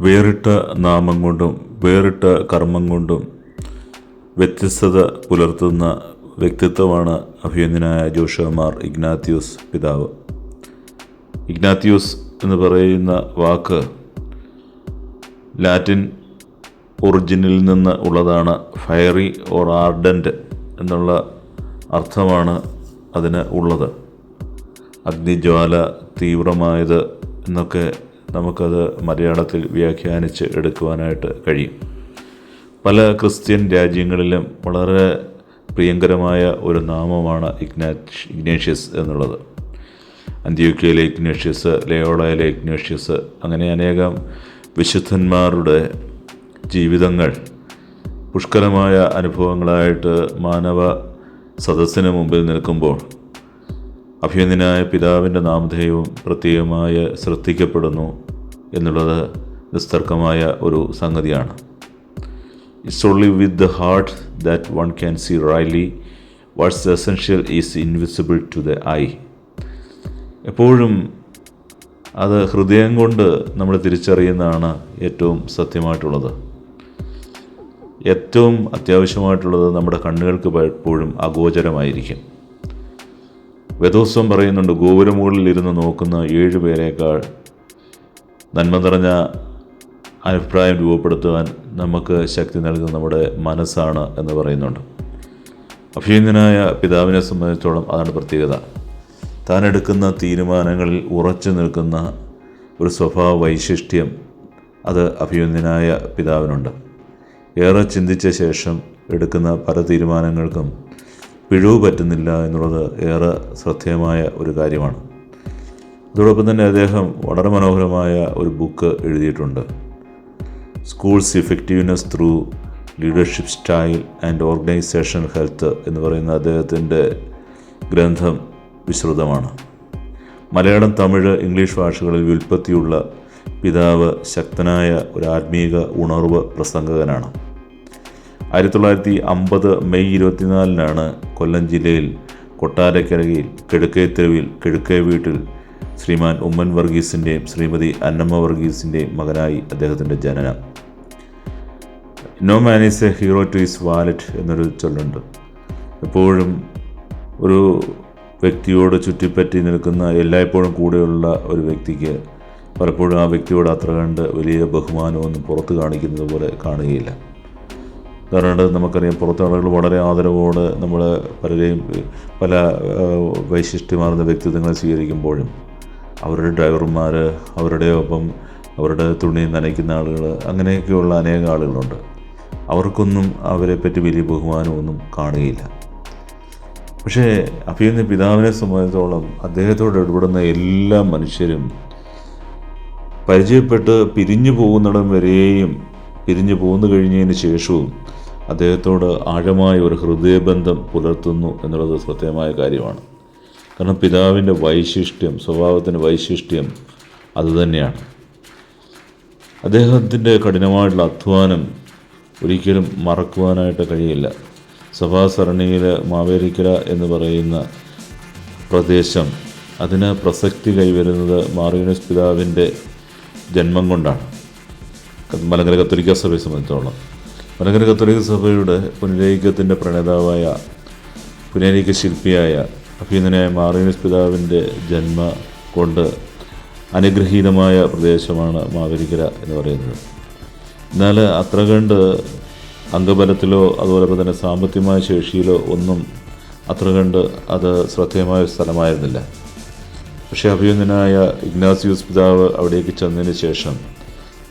വേറിട്ട നാമം കൊണ്ടും വേറിട്ട കർമ്മം കൊണ്ടും വ്യത്യസ്തത പുലർത്തുന്ന വ്യക്തിത്വമാണ് അഭിയന്തനായ ജോഷമാർ ഇഗ്നാത്യൂസ് പിതാവ്. ഇഗ്നാത്യൂസ് എന്ന് പറയുന്ന വാക്ക് ലാറ്റിൻ ഒറിജിനിൽ നിന്ന് ഉള്ളതാണ് ഫയറി ഓർ ആർഡന്റ് എന്നുള്ള അർത്ഥമാണ് അതിന് ഉള്ളത്. അഗ്നിജ്വാല തീവ്രമായത് എന്നൊക്കെ നമുക്കത് മലയാളത്തിൽ വ്യാഖ്യാനിച്ച് എടുക്കുവാനായിട്ട് കഴിയും. പല ക്രിസ്ത്യൻ രാജ്യങ്ങളിലും വളരെ പ്രിയങ്കരമായ ഒരു നാമമാണ് ഇഗ്നാഷ് ഇഗ്നേഷ്യസ് എന്നുള്ളത്. അന്ത്യോക്യയിലെ ഇഗ്നേഷ്യസ് ലയോളയിലെ ഇഗ്നേഷ്യസ് അങ്ങനെ അനേകം വിശുദ്ധന്മാരുടെ ജീവിതങ്ങൾ പുഷ്കലമായ അനുഭവങ്ങളായിട്ട് മാനവ സദസ്സിന് മുമ്പിൽ നിൽക്കുമ്പോൾ അഭ്യന്തനായ പിതാവിന്റെ നാമധേയവും പ്രത്യേകമായി ശ്രദ്ധിക്കപ്പെടുന്നു എന്നുള്ളത് നിസ്തർക്കമായ ഒരു സംഗതിയാണ്. It's only with the heart that one can see Riley what's essential is invisible to the eye എപ്പോഴും അത് ഹൃദയം കൊണ്ട് നമ്മൾ തിരിച്ചറിയുന്നതാണ് ഏറ്റവും സത്യമായിട്ടുള്ളത്. ഏറ്റവും അത്യാവശ്യമായിട്ടുള്ളത് നമ്മുടെ കണ്ണുകൾക്ക് പലപ്പോഴും അഗോചരമായിരിക്കും. വേദോത്സവം പറയുന്നുണ്ട് ഗോപുരമുകളിൽ ഇരുന്ന് നോക്കുന്ന ഏഴ് പേരേക്കാൾ നന്മ നിറഞ്ഞ അഭിപ്രായം രൂപപ്പെടുത്തുവാൻ നമുക്ക് ശക്തി നൽകുന്ന നമ്മുടെ മനസ്സാണ് എന്ന് പറയുന്നുണ്ട്. അഭിനന്ദനായ പിതാവിനെ സംബന്ധിച്ചോളം അതാണ് പ്രത്യേകത. താൻ എടുക്കുന്ന തീരുമാനങ്ങളിൽ ഉറച്ചു നിൽക്കുന്ന ഒരു സ്വഭാവ വൈശിഷ്ട്യം അത് അഭിനന്ദനായ പിതാവിനുണ്ട്. ഏറെ ചിന്തിച്ച ശേഷം എടുക്കുന്ന പല തീരുമാനങ്ങൾക്കും പിഴവ് പറ്റുന്നില്ല എന്നുള്ളത് ഏറെ ശ്രദ്ധേയമായ ഒരു കാര്യമാണ്. അതോടൊപ്പം തന്നെ അദ്ദേഹം വളരെ മനോഹരമായ ഒരു ബുക്ക് എഴുതിയിട്ടുണ്ട്. Schools effectiveness through leadership style and organisation health എന്ന് പറയുന്ന അദ്ദേഹത്തിന്റെ ഗ്രന്ഥം വിശ്രുതമാണ് മലയാളം തമിഴ് ഇംഗ്ലീഷ് ഭാഷകളിൽ വ്യുൽപ്പത്തിയുള്ള പിതാവ് ശക്തനായ ഒരു ആത്മീക ഉണർവ് പ്രസംഗകനാണ്. ആയിരത്തി തൊള്ളായിരത്തി അമ്പത് മെയ് ഇരുപത്തിനാലിനാണ് കൊല്ലം ജില്ലയിൽ കൊട്ടാരക്കരയിൽ കിഴക്കേ തെരുവിൽ കിഴക്കേ വീട്ടിൽ ശ്രീമാൻ ഉമ്മൻ വർഗീസിന്റെയും ശ്രീമതി അന്നമ്മ വർഗീസിന്റെയും മകനായി അദ്ദേഹത്തിന്റെ ജനനം. No man is a hero to his valet എന്നൊരു ചൊല്ലുണ്ട്. എപ്പോഴും ഒരു വ്യക്തിയോട് ചുറ്റിപ്പറ്റി നിൽക്കുന്ന എല്ലായ്പ്പോഴും കൂടെയുള്ള ഒരു വ്യക്തിക്ക് പലപ്പോഴും ആ വ്യക്തിയോട് അത്ര കണ്ട് വലിയ ബഹുമാനമൊന്നും പുറത്ത് കാണിക്കുന്നത് പോലെ കാണുകയില്ല. കാരണം നമുക്കറിയാം പുറത്തെ ആളുകൾ വളരെ ആദരവോടെ നമ്മൾ പലരെയും പല വൈശിഷ്ട്യമാർന്ന വ്യക്തിത്വങ്ങളെ സ്വീകരിക്കുമ്പോഴും അവരുടെ ഡ്രൈവർമാർ അവരുടെ ഒപ്പം അവരുടെ തുണി നനയ്ക്കുന്ന ആളുകൾ അങ്ങനെയൊക്കെയുള്ള അനേകം ആളുകളുണ്ട്. അവർക്കൊന്നും അവരെ പറ്റി വലിയ ബഹുമാനമൊന്നും കാണുകയില്ല. പക്ഷേ അഭിയുന്ന പിതാവിനെ സംബന്ധിച്ചോളം അദ്ദേഹത്തോട് ഇടപെടുന്ന എല്ലാ മനുഷ്യരും പരിചയപ്പെട്ട് പിരിഞ്ഞു പോകുന്നിടം വരെയും പിരിഞ്ഞു പോന്നു കഴിഞ്ഞതിന് ശേഷവും അദ്ദേഹത്തോട് ആഴമായ ഒരു ഹൃദയബന്ധം പുലർത്തുന്നു എന്നുള്ളത് ശ്രദ്ധേയമായ കാര്യമാണ്. കാരണം പിതാവിന്റെ വൈശിഷ്ട്യം സ്വഭാവത്തിന്റെ വൈശിഷ്ട്യം അതുതന്നെയാണ് അദ്ദേഹത്തിന്റെ കഠിനമായിട്ടുള്ള അധ്വാനം ഒരിക്കലും മറക്കുവാനായിട്ട് കഴിയില്ല. സഭാസരണിയിൽ മാവേലിക്കര എന്ന് പറയുന്ന പ്രദേശം അതിന് പ്രസക്തി കൈവരുന്നത് മാറിയനസ് പിതാവിന്റെ ജന്മം കൊണ്ടാണ്. മലങ്കര കത്തോലിക്ക സഭയെ സംബന്ധിച്ചോളം. മലങ്കര കത്തോലിക്ക സഭയുടെ പുനരൈക്യത്തിന്റെ പ്രണേതാവായ പുനരൈക്യ ശില്പിയായ അഭിനന്ദനായ മാറിയനസ് പിതാവിന്റെ ജന്മ കൊണ്ട് അനുഗ്രഹീതമായ പ്രദേശമാണ് മാവേലിക്കര എന്ന് പറയുന്നത്. എന്നാൽ അത്ര കണ്ട് അംഗബലത്തിലോ അതുപോലെ തന്നെ സാമ്പത്തികമായ ശേഷിയിലോ ഒന്നും അത്ര കണ്ട് അത് ശ്രദ്ധേയമായ സ്ഥലമായിരുന്നില്ല. പക്ഷേ അഭിനന്ദനായ ഇഗ്നാസിയൂസ് പിതാവ് അവിടേക്ക് ചെന്നതിന് ശേഷം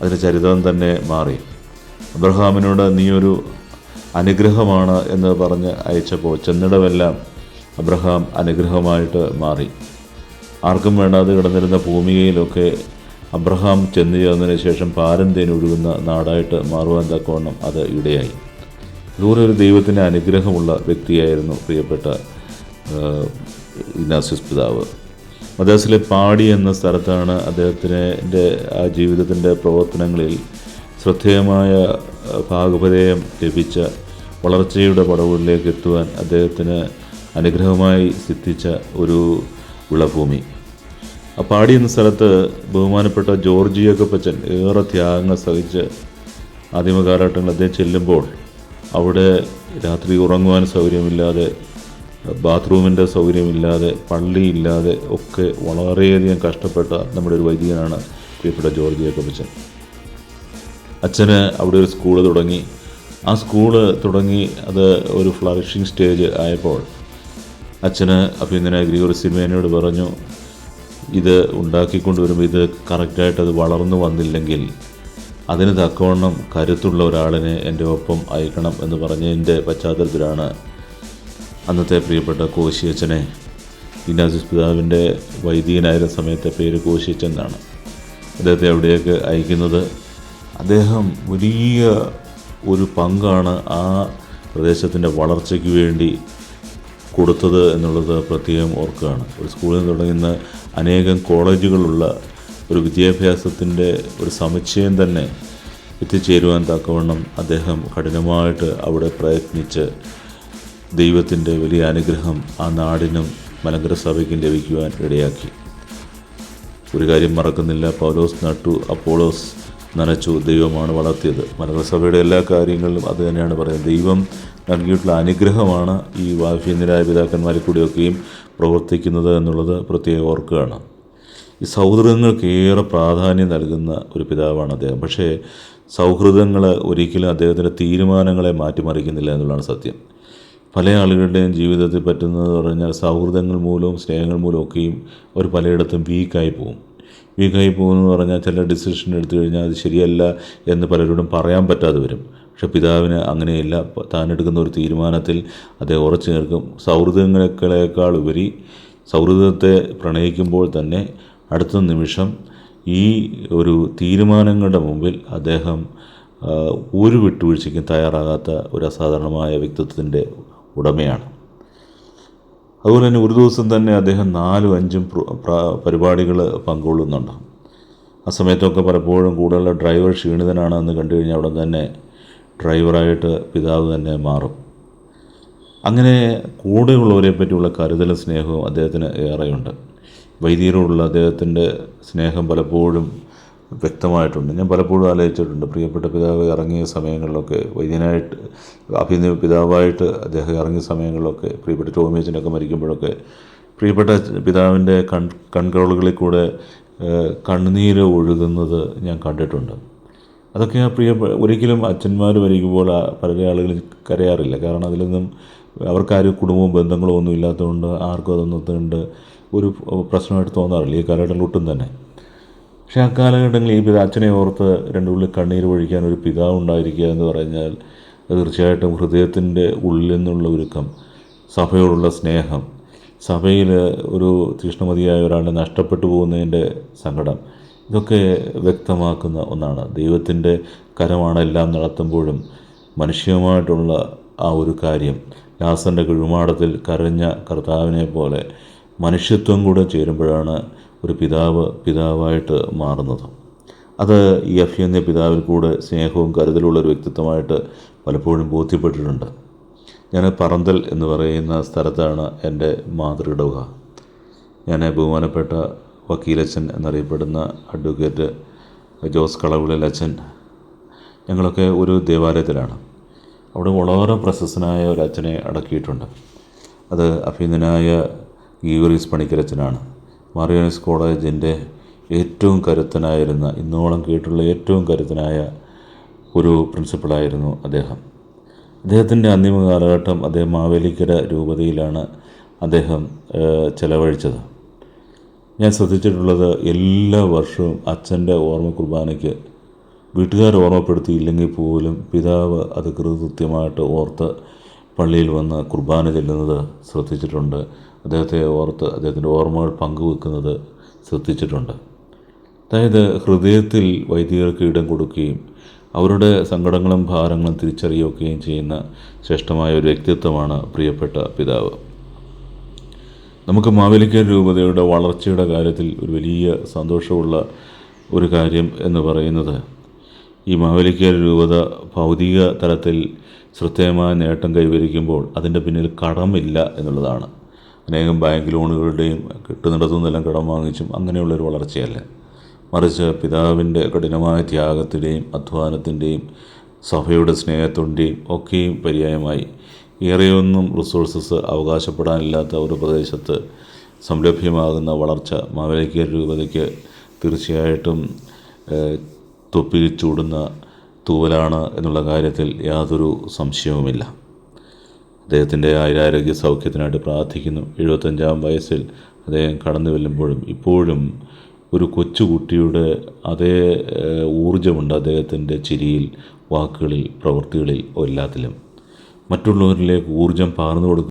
അതിന്റെ ചരിത്രം തന്നെ മാറി. അബ്രഹാമിനോട് നീ ഒരു അനുഗ്രഹമാണ് എന്ന് പറഞ്ഞ് അയച്ചപ്പോൾ ചെന്നിടമെല്ലാം അബ്രഹാം അനുഗ്രഹമായിട്ട് മാറി. ആർക്കും വേണ്ടാതെ കിടന്നിരുന്ന ഭൂമികയിലൊക്കെ അബ്രഹാം ചെന്ന് ചേർന്നതിന് ശേഷം പാരം ഒഴുകുന്ന നാടായിട്ട് മാറുവാൻ തക്കവണ്ണം അത് ഇടയായി. ദൂരെ ഒരു ദൈവത്തിന്റെ അനുഗ്രഹമുള്ള വ്യക്തിയായിരുന്നു പ്രിയപ്പെട്ട ഇനാസിസ് പിതാവ്. മദ്രാസിലെ പാടി എന്ന സ്ഥലത്താണ് അദ്ദേഹത്തിന്റെ ആ ജീവിതത്തിന്റെ പ്രവർത്തനങ്ങളിൽ ശ്രദ്ധേയമായ ഭാഗപതേയം ലഭിച്ച വളർച്ചയുടെ പടവുകളിലേക്ക് എത്തുവാൻ അദ്ദേഹത്തിന് അനുഗ്രഹമായി സിദ്ധിച്ച ഒരു വിളഭൂമി. ആ എന്ന സ്ഥലത്ത് ബഹുമാനപ്പെട്ട ജോർജ് യക്കപ്പച്ചൻ ഏറെ ത്യാഗങ്ങൾ സഹിച്ച് ആദിമ കാലഘട്ടങ്ങളിൽ അദ്ദേഹം ചെല്ലുമ്പോൾ അവിടെ രാത്രി ഉറങ്ങുവാൻ സൗകര്യമില്ലാതെ ബാത്റൂമിന്റെ സൗകര്യമില്ലാതെ പള്ളിയില്ലാതെ ഒക്കെ വളരെയധികം കഷ്ടപ്പെട്ട നമ്മുടെ ഒരു വൈദികനാണ് പ്രിയപ്പെട്ട ജോർജ് ജേക്കബച്ചൻ അച്ഛന് അവിടെ ഒരു സ്കൂൾ തുടങ്ങി. ആ സ്കൂൾ തുടങ്ങി അത് ഒരു ഫ്ലറിഷിങ് സ്റ്റേജ് ആയപ്പോൾ അച്ഛന് അഭിനന്ദനായ ഗ്രിഗോറി സിനിമേനോട് പറഞ്ഞു ഇത് ഉണ്ടാക്കിക്കൊണ്ടുവരുമ്പോൾ ഇത് കറക്റ്റായിട്ട് അത് വളർന്നു വന്നില്ലെങ്കിൽ അതിന് തക്കവണ്ണം കരുത്തുള്ള ഒരാളിനെ എന്റെ ഒപ്പം അയക്കണം എന്ന് പറഞ്ഞതിന്റെ പശ്ചാത്തലത്തിലാണ് അന്നത്തെ പ്രിയപ്പെട്ട കോശിയച്ഛനെ ഇന്നാസിസ് പിതാവിന്റെ വൈദികനായിരുന്ന സമയത്തെ പേര് കോശിയച്ഛൻ എന്നാണ്. അദ്ദേഹത്തെ അവിടേക്ക് അയക്കുന്നത് അദ്ദേഹം വലിയ ഒരു പങ്കാണ് ആ പ്രദേശത്തിന്റെ വളർച്ചയ്ക്ക് വേണ്ടി കൊടുത്തത് എന്നുള്ളത് പ്രത്യേകം ഓർക്കുകയാണ്. ഒരു സ്കൂളിൽ തുടങ്ങുന്ന അനേകം കോളേജുകളുള്ള ഒരു വിദ്യാഭ്യാസത്തിന്റെ ഒരു സമുച്ചയം തന്നെ എത്തിച്ചേരുവാൻ തക്കവണ്ണം അദ്ദേഹം കഠിനമായിട്ട് അവിടെ പ്രയത്നിച്ച് ദൈവത്തിന്റെ വലിയ അനുഗ്രഹം ആ നാടിനും മലങ്കര സഭയ്ക്കും ലഭിക്കുവാൻ ഇടയാക്കി. ഒരു കാര്യം മറക്കുന്നില്ല പൗലോസ് നട്ടു അപ്പോളോസ് നനച്ചു ദൈവമാണ് വളർത്തിയത്. മലകസഭയുടെ സഭയുടെ എല്ലാ കാര്യങ്ങളിലും അത് തന്നെയാണ് പറയുന്നത്. ദൈവം നൽകിയിട്ടുള്ള അനുഗ്രഹമാണ് ഈ വാഫീന്ദ്രായ പിതാക്കന്മാരെ കൂടിയൊക്കെയും പ്രവർത്തിക്കുന്നത് എന്നുള്ളത് പ്രത്യേകം ഓർക്കുകയാണ്. ഈ സൗഹൃദങ്ങൾക്ക് ഏറെ പ്രാധാന്യം നൽകുന്ന ഒരു പിതാവാണ് അദ്ദേഹം. പക്ഷേ സൗഹൃദങ്ങൾ ഒരിക്കലും അദ്ദേഹത്തിന്റെ തീരുമാനങ്ങളെ മാറ്റിമറിക്കുന്നില്ല എന്നുള്ളതാണ് സത്യം. പല ആളുകളുടെയും ജീവിതത്തിൽ പറ്റുന്നത് പറഞ്ഞാൽ സൗഹൃദങ്ങൾ മൂലവും സ്നേഹങ്ങൾ മൂലമൊക്കെയും അവർ പലയിടത്തും വീക്കായി പോകും. വീക്കായി പോകുമെന്ന് പറഞ്ഞാൽ ചില ഡിസിഷൻ എടുത്തു കഴിഞ്ഞാൽ അത് ശരിയല്ല എന്ന് പലരോടും പറയാൻ പറ്റാതെ വരും. പക്ഷെ പിതാവിന് അങ്ങനെയല്ല. താൻ എടുക്കുന്ന ഒരു തീരുമാനത്തിൽ അദ്ദേഹം ഉറച്ചു നിൽക്കും. സൗഹൃദങ്ങളെക്കാളേക്കാൾ ഉപരി സൗഹൃദത്തെ പ്രണയിക്കുമ്പോൾ തന്നെ അടുത്ത നിമിഷം ഈ ഒരു തീരുമാനങ്ങളുടെ മുമ്പിൽ അദ്ദേഹം ഒരു വിട്ടുവീഴ്ചയ്ക്കും തയ്യാറാകാത്ത ഒരു അസാധാരണമായ വ്യക്തിത്വത്തിന്റെ ഉടമയാണ്. അതുപോലെ തന്നെ ഒരു ദിവസം തന്നെ അദ്ദേഹം നാലും അഞ്ചും പരിപാടികൾ പങ്കുകൊള്ളുന്നുണ്ട്. ആ സമയത്തൊക്കെ പലപ്പോഴും കൂടുതലുള്ള ഡ്രൈവർ ക്ഷീണിതനാണ് എന്ന് കണ്ടു കഴിഞ്ഞാൽ അവിടെ തന്നെ ഡ്രൈവറായിട്ട് പിതാവ് തന്നെ മാറും. അങ്ങനെ കൂടെയുള്ളവരെ പറ്റിയുള്ള കരുതലും സ്നേഹവും അദ്ദേഹത്തിന് ഏറെയുണ്ട്. വൈദികരോടുള്ള അദ്ദേഹത്തിന്റെ സ്നേഹം പലപ്പോഴും വ്യക്തമായിട്ടുണ്ട്. ഞാൻ പലപ്പോഴും ആലോചിച്ചിട്ടുണ്ട്. പ്രിയപ്പെട്ട പിതാവ് ഇറങ്ങിയ സമയങ്ങളിലൊക്കെ വൈദ്യനായിട്ട് അഭിനയ പിതാവായിട്ട് അദ്ദേഹം ഇറങ്ങിയ സമയങ്ങളിലൊക്കെ പ്രിയപ്പെട്ട ടോമിയച്ചനൊക്കെ മരിക്കുമ്പോഴൊക്കെ പ്രിയപ്പെട്ട പിതാവിന്റെ കൺ കൺകോളുകളിൽ കൂടെ കണ്ണുനീര് ഒഴുകുന്നത് ഞാൻ കണ്ടിട്ടുണ്ട്. അതൊക്കെ ആ പ്രിയ ഒരിക്കലും അച്ഛന്മാർ മരിക്കുമ്പോൾ പല ആളുകളും കരയാറില്ല. കാരണം അതിലൊന്നും അവർക്കാരും കുടുംബവും ബന്ധങ്ങളോ ഒന്നും ഇല്ലാത്തതുകൊണ്ട് ആർക്കും അതൊന്നും ഒരു പ്രശ്നമായിട്ട് തോന്നാറില്ല. ഈ കാലഘട്ടത്തിൽ ഒട്ടും തന്നെ. പക്ഷേ ആ കാലഘട്ടങ്ങളിൽ ഈ അച്ഛനെ ഓർത്ത് രണ്ട് ഉള്ളിൽ കണ്ണീർ ഒഴിക്കാൻ ഒരു പിതാവ് ഉണ്ടായിരിക്കുക എന്ന് പറഞ്ഞാൽ തീർച്ചയായിട്ടും ഹൃദയത്തിന്റെ ഉള്ളിൽ നിന്നുള്ള ഒരുക്കം സഭയോടുള്ള സ്നേഹം സഭയിൽ ഒരു തീഷ്ണമതിയായ ഒരാളെ നഷ്ടപ്പെട്ടു പോകുന്നതിന്റെ സങ്കടം ഇതൊക്കെ വ്യക്തമാക്കുന്ന ഒന്നാണ്. ദൈവത്തിന്റെ കരമാണ് എല്ലാം നടത്തുമ്പോഴും മനുഷ്യമായിട്ടുള്ള ആ ഒരു കാര്യം ലാസന്റെ കിഴുമാടത്തിൽ കരഞ്ഞ കർത്താവിനെ പോലെ മനുഷ്യത്വം കൂടെ ചേരുമ്പോഴാണ് ഒരു പിതാവ് പിതാവായിട്ട് മാറുന്നത്. അത് ഈ എന്ന പിതാവിൽ കൂടെ സ്നേഹവും കരുതലുള്ള ഒരു വ്യക്തിത്വമായിട്ട് പലപ്പോഴും ബോധ്യപ്പെട്ടിട്ടുണ്ട്. ഞാൻ പറന്തൽ എന്ന് പറയുന്ന സ്ഥലത്താണ് എന്റെ മാതൃയിടവുക ഞാൻ ബഹുമാനപ്പെട്ട വക്കീലച്ഛൻ എന്നറിയപ്പെടുന്ന അഡ്വക്കേറ്റ് ജോസ് കളവിളിൽ അച്ഛൻ. ഞങ്ങളൊക്കെ ഒരു ദേവാലയത്തിലാണ്. അവിടെ വളരെ പ്രശസ്തനായ ഒരു അച്ഛനെ അടക്കിയിട്ടുണ്ട്. അത് അഭിനന്ദനായ ഗീവറീസ് പണിക്കരച്ചനാണ്. മാറിയാനിസ് കോളേജിന്റെ ഏറ്റവും കരുത്തനായിരുന്ന ഇന്നോളം കേട്ടുള്ള ഏറ്റവും കരുത്തനായ ഒരു പ്രിൻസിപ്പളായിരുന്നു അദ്ദേഹം. അദ്ദേഹത്തിന്റെ അന്തിമ കാലഘട്ടം അദ്ദേഹം മാവേലിക്കര രൂപതയിലാണ് അദ്ദേഹം ചെലവഴിച്ചത്. ഞാൻ ശ്രദ്ധിച്ചിട്ടുള്ളത് എല്ലാ വർഷവും അച്ഛന്റെ ഓർമ്മ കുർബാനയ്ക്ക് വീട്ടുകാർ ഓർമ്മപ്പെടുത്തിയില്ലെങ്കിൽ പോലും പിതാവ് അത് കൃതകൃത്യമായിട്ട് ഓർത്ത് പള്ളിയിൽ വന്ന് കുർബാന ചെല്ലുന്നത് ശ്രദ്ധിച്ചിട്ടുണ്ട്. അദ്ദേഹത്തെ ഓർത്ത് അദ്ദേഹത്തിന്റെ ഓർമ്മകൾ പങ്കുവെക്കുന്നത് ശ്രദ്ധിച്ചിട്ടുണ്ട്. അതായത് ഹൃദയത്തിൽ വൈദികർക്ക് ഇടം കൊടുക്കുകയും അവരുടെ സങ്കടങ്ങളും ഭാരങ്ങളും തിരിച്ചറിയുകയും ചെയ്യുന്ന ശ്രേഷ്ഠമായ ഒരു വ്യക്തിത്വമാണ് പ്രിയപ്പെട്ട പിതാവ്. നമുക്ക് മാവേലിക്കൽ രൂപതയുടെ വളർച്ചയുടെ കാര്യത്തിൽ ഒരു വലിയ സന്തോഷമുള്ള ഒരു കാര്യം എന്ന് പറയുന്നത് ഈ മാവേലിക്കൽ രൂപത ഭൗതിക തലത്തിൽ ശ്രദ്ധേയമായ നേട്ടം കൈവരിക്കുമ്പോൾ അതിന്റെ പിന്നിൽ കടമില്ല എന്നുള്ളതാണ്. അനേകം ബാങ്ക് ലോണുകളുടെയും കിട്ടുന്നിടത്തു നിന്നെല്ലാം കടം വാങ്ങിച്ചും അങ്ങനെയുള്ളൊരു വളർച്ചയല്ല. മറിച്ച് പിതാവിന്റെ കഠിനമായ ത്യാഗത്തിന്റെയും അധ്വാനത്തിന്റെയും സഭയുടെ സ്നേഹത്തിന്റെയും ഒക്കെയും പര്യായമായി. ഏറെയൊന്നും റിസോഴ്സസ് അവകാശപ്പെടാനില്ലാത്ത ഒരു പ്രദേശത്ത് സംരഭ്യമാകുന്ന വളർച്ച മാവേലിക്കൽ രൂപതയ്ക്ക് തീർച്ചയായിട്ടും ഏഹ്, തൊപ്പി ചൂടുന്ന തൂവലാണ് എന്നുള്ള കാര്യത്തിൽ യാതൊരു സംശയവുമില്ല. അദ്ദേഹത്തിന്റെ ആയുരാരോഗ്യ സൗഖ്യത്തിനായിട്ട് പ്രാർത്ഥിക്കുന്നു. എഴുപത്തഞ്ചാം വയസ്സിൽ അദ്ദേഹം കടന്നു വെല്ലുമ്പോഴും ഇപ്പോഴും ഒരു കൊച്ചുകുട്ടിയുടെ അതേ ഊർജമുണ്ട് അദ്ദേഹത്തിന്റെ ചിരിയിൽ വാക്കുകളിൽ പ്രവൃത്തികളിൽ എല്ലാത്തിലും മറ്റുള്ളവരിലേക്ക് ഊർജം പകർന്നു